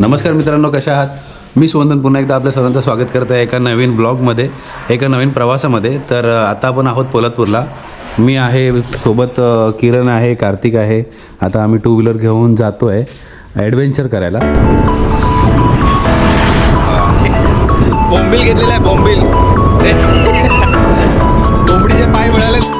नमस्कार मित्रांनो कशा आहात? मी सुवंदन. पुन्हा एकदा आपल्या सर्वांचं स्वागत करत आहे एका नवीन ब्लॉगमध्ये एका नवीन प्रवासामध्ये. तर आता आपण आहोत पोलादपूरला. मी आहे सोबत किरण आहे कार्तिक आहे. आता आम्ही टू व्हीलर घेऊन जातो आहे ॲडव्हेंचर करायला. बोंबील घेतलेला आहे बोंबील. कोंबडीचे पाय मिळाले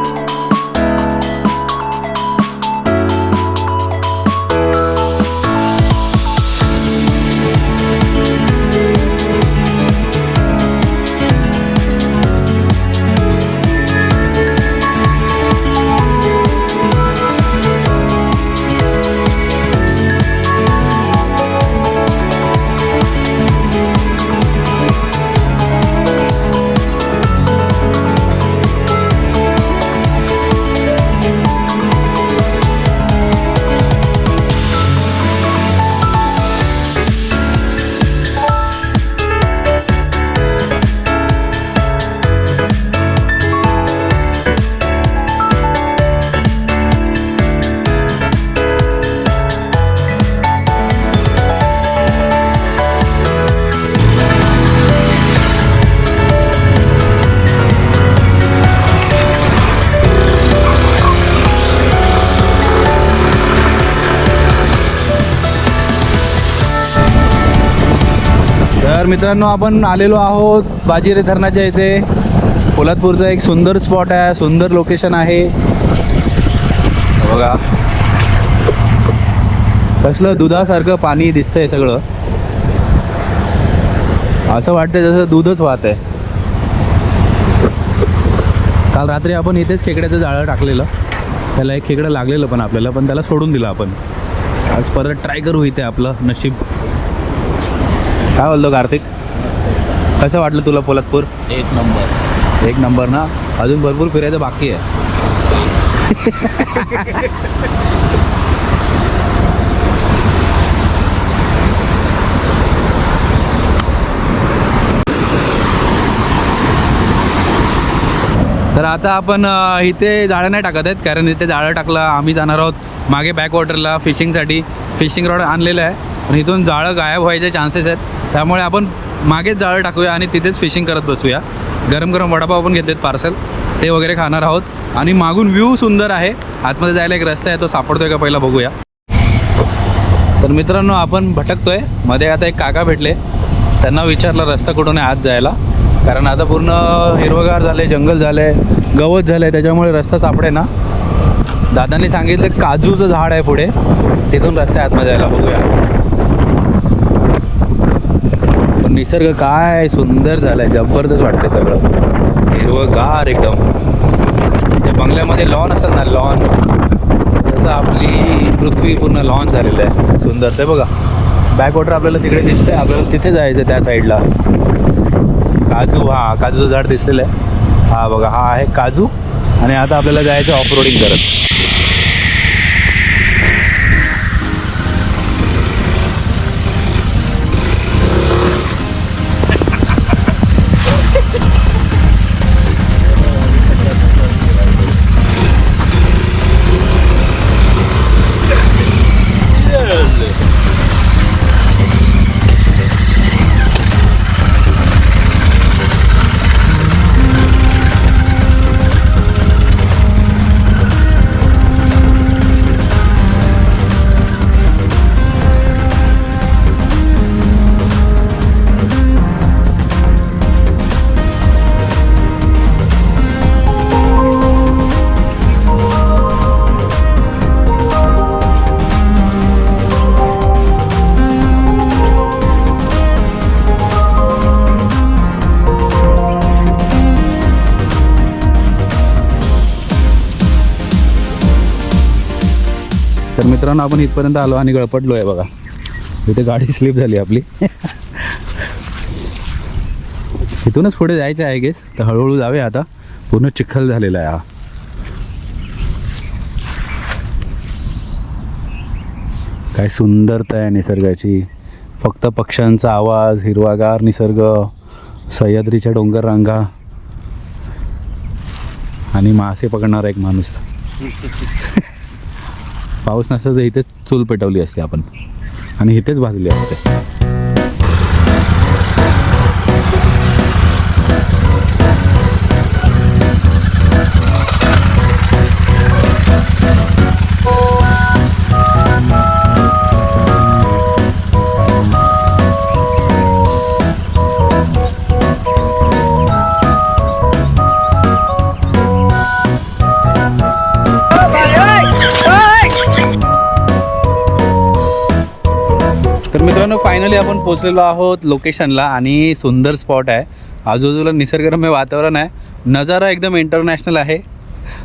मित्रांनो आपण आलेलो आहोत बाजीरे धरणाच्या इथे. पोलादपूरचा एक सुंदर स्पॉट आहे सुंदर लोकेशन आहे. बघा. कसलं दुधासारखं पाणी दिसतंय सगळं. असं वाटतंय जसं दूधच वाहत आहे. काल रात्री आपण इथेच खेकड्याचं जाळं टाकलेलं. त्याला एक खेकडं लागलेलं पण आपल्याला पण त्याला सोडून दिलं आपण. आज परत ट्राय करू इथे आपलं नशीब. काय बोलतो कार्तिक? कसं वाटलं तुला पोलादपूर? एक नंबर. एक नंबर ना? अजून भरपूर फिरायचं बाकी आहे. तर आता आपण इथे जाळं नाही टाकत आहेत कारण इथे जाळं टाकलं आम्ही जाणार आहोत मागे बॅक वॉटरला फिशिंगसाठी फिशिंग रॉड आणलेलं आहे पण इथून जाळं गायब व्हायचे चान्सेस आहेत. त्यामुळे आपण मागेच जाळं टाकूया आणि तिथेच फिशिंग करत बसूया. गरम गरम वडापाव पण घेतलेत पार्सल ते वगैरे खाणार आहोत. आणि मागून व्ह्यू सुंदर आहे. आतमध्ये जायला एक रस्ता आहे तो सापडतोय का पहिला बघूया. तर मित्रांनो आपण भटकतोय. मध्ये आता एक काका भेटले. त्यांना विचारलं रस्ता कुठून आहे आत जायला. कारण आता पूर्ण हिरवगार झाले जंगल झाले गवत झाले त्याच्यामुळे रस्ता सापडे ना दादांनी सांगितलं काजूचं झाड आहे पुढे. तिथून रस्ते आतमध्ये जायला बघूया. पण निसर्ग काय सुंदर झालाय जबरदस्त वाटते सगळं. हिरवगार एकदम. ते बंगल्यामध्ये लॉन असतात ना लॉन तसं आपली पृथ्वी पूर्ण लॉन झालेलं आहे. सुंदर. ते बघा. बॅक वॉटर आपल्याला तिकडे दिसतंय. आपल्याला तिथे जायचं त्या साईडला काजू हा काजूचं झाड दिसलेलं आहे. हा बघा. हा आहे काजू. आणि आता आपल्याला जायचं ऑफ रोडिंग करत. मित्रांनो आपण इथपर्यंत आलो आणि गळपटलो आहे बघा. इथे गाडी स्लिप झाली आपली. इथूनच पुढे जायचं आहे गेस तर हळूहळू जावे आता. पूर्ण चिखल झालेला आहे हा. काय सुंदरता आहे निसर्गाची. फक्त पक्ष्यांचा आवाज हिरवागार निसर्ग सह्याद्रीच्या डोंगर रांगा. आणि मासे पकडणारा एक माणूस. पाऊस नसता तर इथेच चूल पेटवली असते आपण. आणि इथेच भाजली असते. मित्रांनो फायनली आपण पोचलेलो आहोत लोकेशनला आणि सुंदर स्पॉट आहे. आजूबाजूला निसर्गरम्य वातावरण आहे. नजारा एकदम इंटरनॅशनल आहे.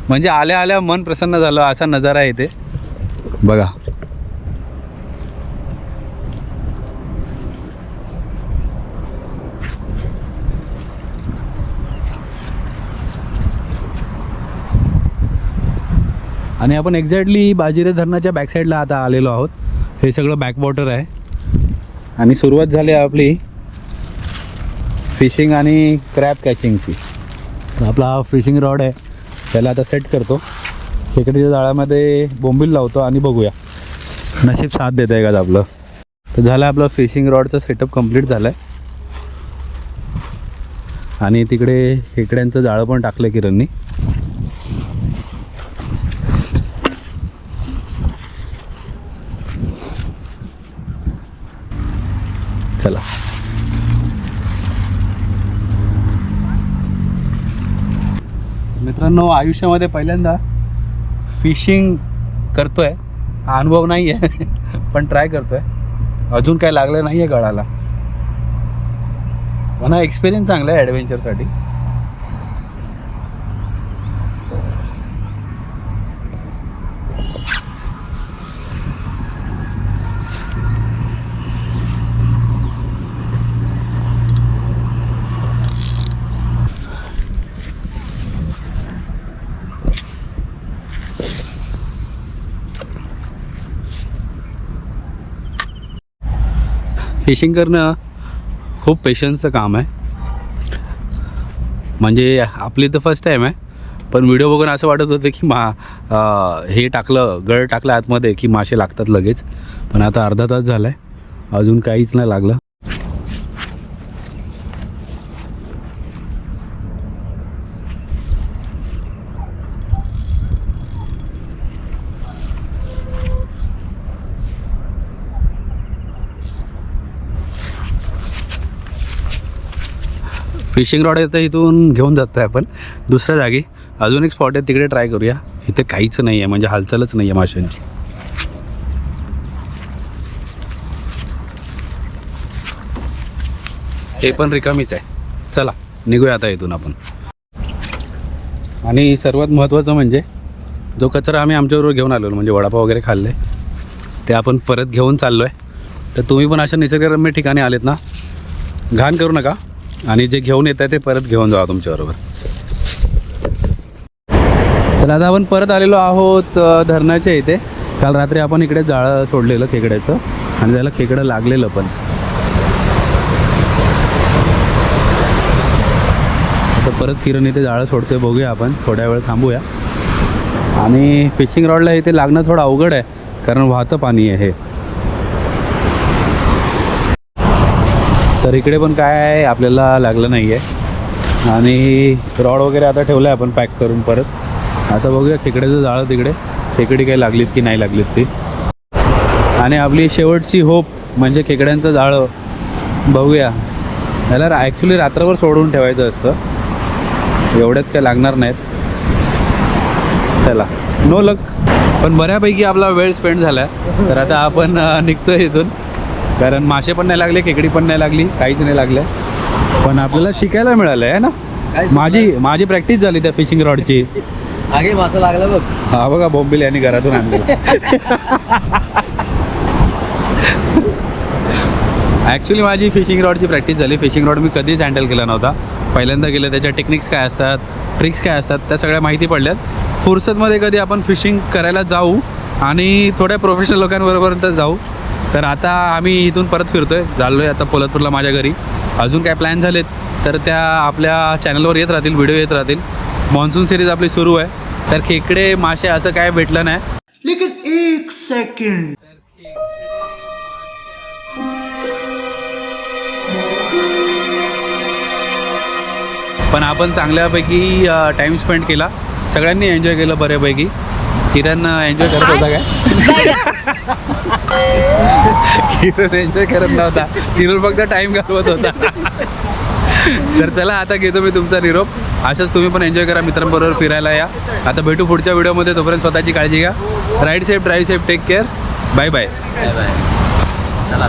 म्हणजे आल्या आल्या मन प्रसन्न झालं असा नजारा आहे इथे. बघा. आणि आपण एक्झॅक्टली बाजीरे धरणाच्या बॅकसाईडला आता आलेलो आहोत. हे सगळं बॅकवॉटर आहे. आणि सुरुवात झाली आहे आपली फिशिंग आणि क्रॅप कॅचिंगची आपला हा फिशिंग रॉड आहे. त्याला आता सेट करतो. खेकडीच्या जाळ्यामध्ये बोंबील लावतो आणि बघूया. नशीब साथ देत आहे का आपलं? तर झालं आपलं फिशिंग रॉडचं सेटअप कंप्लीट झालं आहे आणि तिकडे खेकड्यांचं जाळं पण टाकलं किरणनी. चला. मित्रांनो आयुष्यामध्ये पहिल्यांदा फिशिंग करतोय. अनुभव नाही आहे पण ट्राय करतोय. अजून काय लागलं नाही आहे गळाला. पण एक्सपिरियन्स चांगला आहे ॲडव्हेंचरसाठी फिशिंग करणं खूप पेशन्सचं काम आहे. म्हणजे आपली तर फर्स्ट टाईम आहे पण व्हिडिओ बघून असं वाटत होतं की मा हे टाकलं गळ टाकलं आतमध्ये की मासे लागतात लगेच. पण आता अर्धा तास झाला आहे अजून काहीच नाही लागलं. फिशिंग रॉड आहे तर इथून घेऊन जातो आहे आपण. दुसऱ्या जागी. अजून एक स्पॉट आहे तिकडे ट्राय करूया. इथे काहीच नाही आहे म्हणजे हालचालच नाही आहे माशांची. हे पण रिकामीच आहे. चला निघूया आता इथून आपण. आणि सर्वात महत्त्वाचं म्हणजे जो कचरा आम्ही आमच्याबरोबर घेऊन आलो म्हणजे वडापाव वगैरे खाल्ले ते आपण परत घेऊन चाललो आहे तर तुम्ही पण अशा निसर्गरम्य ठिकाणी आलेत ना घाण करू नका. आणि जे घेऊन येत आहे ते परत घेऊन जावा तुमच्याबरोबर तर आता आपण परत आलेलो आहोत धरणाच्या इथे. काल रात्री आपण इकडे जाळं सोडलेलं खेकड्याचं आणि त्याला खेकडं लागलेलं पण. आता परत किरण इथे जाळं सोडतोय बघूया आपण. थोड्या वेळ थांबूया. आणि फिशिंग रॉडला इथे लागणं थोडं अवघड आहे कारण वाहतं पाणी आहे. तर इकडे पण काय आपल्याला लागलं नाही आहे आणि रॉड वगैरे आता ठेवलं आहे आपण पॅक करून परत. आता बघूया खेकड्याचं जाळं तिकडे. खेकडी काही लागलीत की नाही लागलीत ती. आणि आपली शेवटची होप म्हणजे खेकड्यांचं जाळं बघूया. त्याला ॲक्च्युली रात्रभर सोडून ठेवायचं असतं. एवढ्यात काय लागणार नाहीत. चला. नो लक पण बऱ्यापैकी आपला वेळ स्पेंड झाला आहे तर आता आपण निघतो निघतोय इथून. कारण मासे पण नाही लागले खेकडी पण नाही लागली काहीच नाही लागलं. पण आपल्याला शिकायला मिळालं आहे ना? माझी माझी प्रॅक्टिस झाली त्या फिशिंग रॉडची आगे मासा लागला बघ. हा बघा बॉम्बिल यांनी घरातून आणलेला ॲक्च्युली माझी फिशिंग रॉडची प्रॅक्टिस झाली. फिशिंग रॉड मी कधीच हँडल केला नव्हता. पहिल्यांदा गेलं त्याच्या टेक्निक्स काय असतात ट्रिक्स काय असतात त्या सगळ्या माहिती पडल्यात. फुरसतमध्ये कधी आपण फिशिंग करायला जाऊ आणि थोड्या प्रोफेशनल लोकांबरोबर तर जाऊ. तर आता आम्ही इथून परत फिरतोय. झालो आहे आता पोलादपूरला माझ्या घरी. अजून काय प्लॅन झालेत तर त्या आपल्या चॅनलवर येत राहतील व्हिडिओ येत राहतील. मान्सून सिरीज आपली सुरू आहे. तर खेकडे मासे असं काय भेटलं नाही. लेकिन एक सेकंड पण आपण चांगल्यापैकी टाइम स्पेंड केला. सगळ्यांनी एन्जॉय केलं बऱ्यापैकी. किरण एन्जॉय करत होता काय? किरण एन्जॉय करत नव्हता. किरण फक्त टाइम घालवत होता. तर चला आता घेतो मी तुमचा निरोप. अशाच तुम्ही पण एन्जॉय करा मित्रांबरोबर फिरायला या. आता भेटू पुढच्या व्हिडिओमध्ये तोपर्यंत स्वतःची काळजी घ्या. Ride safe drive safe take care bye bye bye bye चला.